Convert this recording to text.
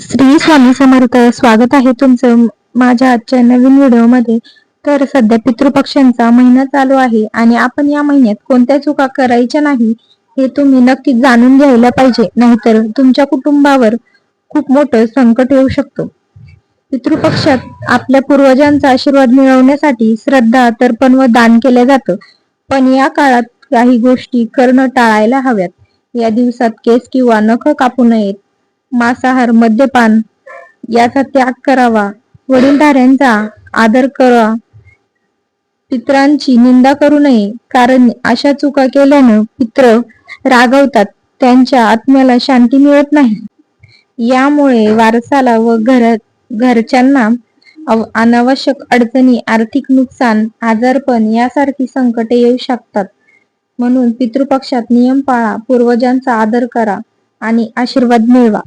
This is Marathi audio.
श्री स्वामी समर्थ स्वागत आहे तुमचं माझ्या आजच्या नवीन व्हिडिओमध्ये. तर सध्या पितृपक्षांचा महिना चालू आहे आणि आपण या महिन्यात कोणत्या चुका करायच्या नाही हे तुम्ही नक्कीच जाणून घ्यायला पाहिजे. नाहीतर तुमच्या कुटुंबावर खूप मोठं संकट येऊ शकतो. पितृपक्षात आपल्या पूर्वजांचा आशीर्वाद मिळवण्यासाठी श्रद्धा तर्पण व दान केलं जातं. पण या काळात काही गोष्टी करणं टाळायला हव्यात. या दिवसात केस किंवा नख कापू नयेत. मांसाहार मद्यपान याचा त्याग करावा. वडीलधाऱ्यांचा आदर करा. पित्रांची निंदा करू नये. कारण अशा चुका केल्यानं पित्र रागवतात. त्यांच्या आत्म्याला शांती मिळत नाही. यामुळे वारसाला व घर घरच्यांना अनावश्यक अडचणी आर्थिक नुकसान आजारपण यासारखी संकटे येऊ शकतात. म्हणून पितृपक्षात नियम पाळा पूर्वजांचा आदर करा आणि आशीर्वाद मिळवा.